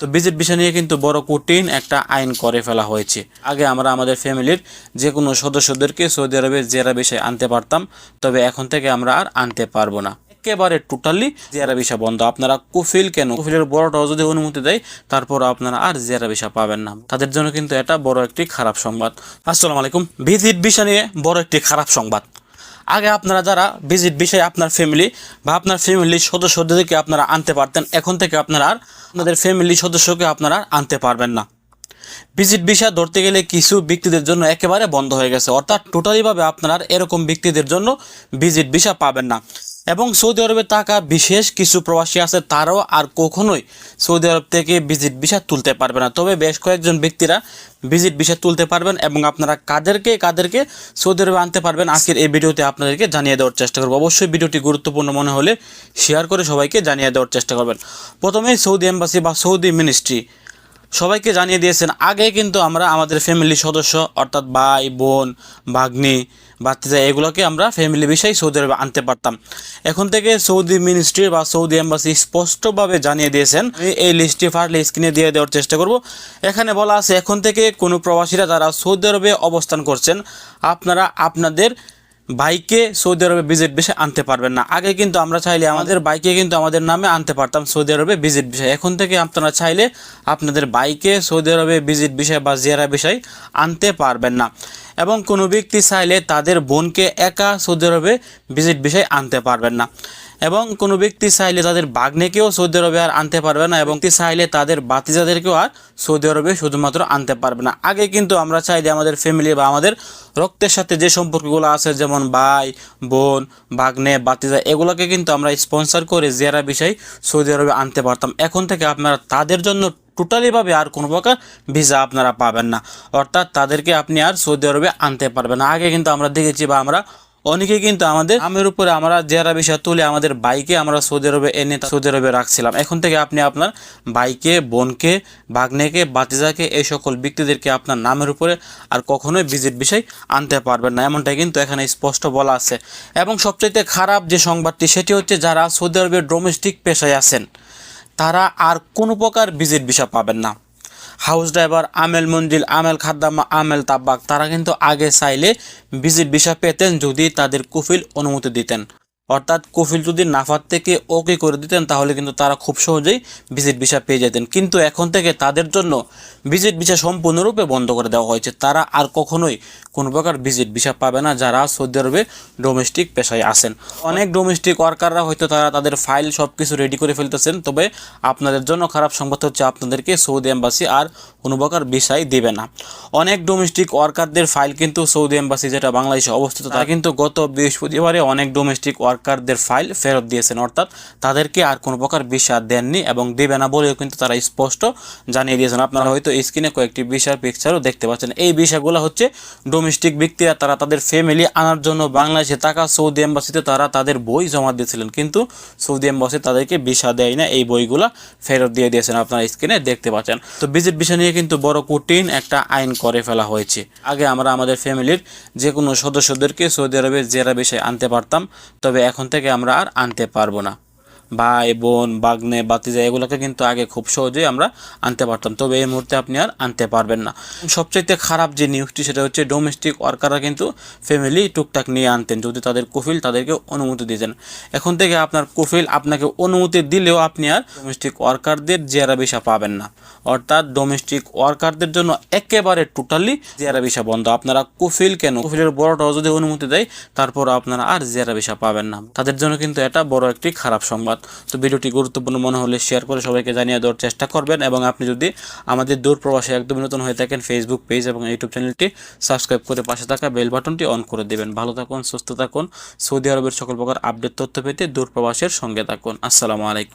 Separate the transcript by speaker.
Speaker 1: তো visit visa নিয়ে কিন্তু বড় কঠিন একটা আইন করে ফেলা হয়েছে। আগে আমরা আমাদের ফ্যামিলির যে কোনো সদস্যদেরকে সৌদি আরবে জেরা বিষয় আনতে পারতাম, তবে এখন থেকে আমরা আর আনতে পারব না। একেবারে টোটালি জেরা ভিসা বন্ধ। আপনারা কুফিল কেন? কুফিলের বড়টাও যদি অনুমতি দেয় তারপর আপনারা আর জেরা ভিসা পাবেন না। তাদের জন্য কিন্তু এটা বড় একটি খারাপ সংবাদ। আসসালামু আলাইকুম। ভিজিট ভিসা নিয়ে বড় একটি খারাপ সংবাদ। আগে আপনারা যারা ভিজিট বিষয়ে আপনার ফ্যামিলি বা আপনার ফ্যামিলির সদস্যদেরকে আপনারা আনতে পারতেন, এখন থেকে আপনারা আর আপনাদের ফ্যামিলির সদস্যকে আপনারা আনতে পারবেন না। ভিজিট ভিসা ধরতে গেলে কিছু ব্যক্তিদের জন্য একেবারে বন্ধ হয়ে গেছে, অর্থাৎ টোটালিভাবে আপনারা এরকম ব্যক্তিদের জন্য ভিজিট ভিসা পাবেন না। এবং সৌদি আরবে থাকা বিশেষ কিছু প্রবাসী আছে, তারাও আর কখনোই সৌদি আরব থেকে ভিজিট ভিসা তুলতে পারবে না। তবে বেশ কয়েকজন ব্যক্তিরা ভিজিট ভিসা তুলতে পারবেন এবং আপনারা কাদেরকে কাদেরকে সৌদি আরবে আনতে পারবেন, আজকের এই ভিডিওতে আপনাদেরকে জানিয়ে দেওয়ার চেষ্টা করব। অবশ্যই ভিডিওটি গুরুত্বপূর্ণ মনে হলে শেয়ার করে সবাইকে জানিয়ে দেওয়ার চেষ্টা করবেন। প্রথমেই সৌদি এম্বাসি বা সৌদি মিনিস্ট্রি সবাইকে জানিয়ে দিয়েছেন, আগে কিন্তু আমরা আমাদের ফ্যামিলির সদস্য, অর্থাৎ ভাই, বোন, ভাগ্নি বাচ্চা এগুলোকে আমরা ফ্যামিলি বিষয়ে সৌদি আরবে আনতে পারতাম। এখন থেকে সৌদি মিনিস্ট্রি বা সৌদি এম্বাসি স্পষ্টভাবে জানিয়ে দিয়েছেন এই লিস্টটি ফার্স্টলি স্ক্রিনে দিয়ে দেওয়ার চেষ্টা করব। এখানে বলা আছে, এখন থেকে কোনো প্রবাসীরা যারা সৌদি আরবে অবস্থান করছেন, আপনারা আপনাদের বাইকে সৌদি আরবে ভিজিট বিষয় আনতে পারবেন না। আগে কিন্তু আমরা চাইলে আমাদের বাইকে কিন্তু আমাদের নামে আনতে পারতাম সৌদি আরবে ভিজিট বিষয়। এখন থেকে আপনারা চাইলে আপনাদের বাইকে সৌদি আরবে ভিজিট বিষয় বা জিয়ারা বিষয় আনতে পারবেন না। এবং কোনো ব্যক্তি চাইলে তাদের বোনকে একা সৌদি আরবে ভিজিট বিষয় আনতে পারবেন না। এবং কোনো ব্যক্তি চাইলে তাদের বাগ্নেকেও সৌদি আরবে আর আনতে পারবে না এবং চাইলে তাদের বাতিজাদেরকেও আর সৌদি আরবে শুধুমাত্র আনতে পারবে না। আগে কিন্তু আমরা চাইলে আমাদের ফ্যামিলি বা আমাদের রক্তের সাথে যে সম্পর্কগুলো আছে, যেমন ভাই, বোন বাগ্নে বাতিজা, এগুলোকে কিন্তু আমরা স্পন্সর করে জিয়ারা বিষয় সৌদি আরবে আনতে পারতাম। এখন থেকে আপনারা তাদের জন্য টোটালিভাবে আর কোনো প্রকার ভিসা আপনারা পাবেন না। অর্থাৎ তাদেরকে আপনি আর সৌদি আরবে আনতে পারবেন না। আগে কিন্তু আমরা দেখেছি বা আমরা অনেকে কিন্তু আমাদের আমের উপরে আমরা জেরা বিষয় তুলে আমাদের বাইকে আমরা সৌদি আরবে এনে সৌদি আরবে রাখছিলাম। এখন থেকে আপনি আপনার বাইকে বোনকে বাগ্নেকে বাতিজাকে এই সকল ব্যক্তিদেরকে আপনার নামের উপরে আর কখনোই ভিজিট বিষয় আনতে পারবেন না। এমনটাই কিন্তু এখানে স্পষ্ট বলা আছে। এবং সবচাইতে খারাপ যে সংবাদটি, সেটি হচ্ছে যারা সৌদি আরবের ডোমেস্টিক পেশায় আছেন, তারা আর কোনো প্রকার ভিজিট ভিসা পাবেন না। হাউস ড্রাইভার আমেল মঞ্জিল, আমেল খাদ্দামা, আমেল তাব্বাক, তারা কিন্তু আগে চাইলে ভিজিট ভিসা পেতেন যদি তাদের কুফিল অনুমতি দিতেন। অর্থাৎ কফিল যদি নাফার থেকে ওকে করে দিতেন, তাহলে কিন্তু তারা খুব সহজেই ভিজিট ভিসা পেয়ে যেতেন। কিন্তু এখন থেকে তাদের জন্য ভিজিট ভিসা সম্পূর্ণরূপে বন্ধ করে দেওয়া হয়েছে। তারা আর কখনোই কোনো প্রকার ভিজিট ভিসা পাবে না, যারা সৌদি আরবে ডোমেস্টিক পেশায় আসেন অনেক ডোমেস্টিক ওয়ার্কাররা হয়তো তারা তাদের ফাইল সব কিছু রেডি করে ফেলতেছেন, তবে আপনাদের জন্য খারাপ সংবাদ হচ্ছে আপনাদেরকে সৌদি এম্বাসি আর কোনো প্রকার ভিসাই দেবে না। অনেক ডোমেস্টিক ওয়ার্কারদের ফাইল কিন্তু সৌদি এম্বাসি যেটা বাংলাদেশে অবস্থিত, তারা কিন্তু গত বৃহস্পতিবারে অনেক ডোমেস্টিক ওয়ার্কারদের ফাইল ফেরত দিয়েছেন, অর্থাৎ তাদেরকে আর কোনো প্রকার ভিসা দেননি এবং দেবে না বলেও কিন্তু তারা স্পষ্ট জানিয়ে দিয়েছেন। আপনারা হয়তো স্ক্রিনে কয়েকটি ভিসার পিকচারও দেখতে পাচ্ছেন। এই ভিসাগুলো হচ্ছে ডোমেস্টিক ব্যক্তিরা, তারা তাদের ফ্যামিলি আনার জন্য বাংলাদেশে থাকা সৌদি এম্বাসিতে তারা তাদের বই জমা দিয়েছিলেন, কিন্তু সৌদি এম্বাসি তাদেরকে ভিসা দেয় না। এই বইগুলো ফেরত দিয়ে দিয়েছেন আপনারা স্ক্রিনে দেখতে পাচ্ছেন। তো ভিজিট ভিসা নিয়ে কিন্তু বড় কঠিন একটা আইন করে ফেলা হয়েছে। আগে আমরা আমাদের ফ্যামিলির যে কোনো সদস্যদেরকে সৌদি আরবে জেরা বিষয়ে আনতে পারতাম, তবে এখন থেকে আমরা আর আনতে পারব না। ভাই, বোন বাগ্নে বাতিজা এগুলোকে কিন্তু আগে খুব সহজেই আমরা আনতে পারতাম। তবে এই মুহূর্তে আপনি আর আনতে পারবেন না। সবচাইতে খারাপ যে নিউজটি সেটা হচ্ছে ডোমেস্টিক ওয়ার্কাররা কিন্তু ফ্যামিলি টুকটাক নিয়ে আনতেন। যদি তাদের কফিল, তাদেরকে অনুমতি দিতেন। এখন থেকে আপনার কফিল আপনাকে অনুমতি দিলেও আপনি আর ডোমেস্টিক ওয়ার্কারদের জিয়ারা ভিসা পাবেন না। অর্থাৎ ডোমেস্টিক ওয়ার্কারদের জন্য একেবারে টোটালি জিয়ারা ভিসা বন্ধ। আপনারা কফিল কেন? কফিলের বড়টাও যদি অনুমতি দেয় তারপর আপনারা আর জিয়ারা ভিসা পাবেন না। তাদের জন্য কিন্তু এটা বড় একটি খারাপ সংবাদ। তো ভিডিওটি গুরুত্বপূর্ণ মনে হলে শেয়ার করে সবাইকে জানিয়ে দেওয়ার চেষ্টা করবেন এবং আপনি যদি আমাদের দূর প্রবাসে একদম নতুন হয়ে থাকেন ফেসবুক পেজ এবং ইউটিউব চ্যানেলটি সাবস্ক্রাইব করে পাশে থাকা বেল বাটনটি অন করে দেবেন। ভালো থাকুন, সুস্থ থাকুন। সৌদি আরবের সকল প্রকার আপডেট তথ্য পেতে দূর প্রবাসের সঙ্গে থাকুন। আসসালামু আলাইকুম।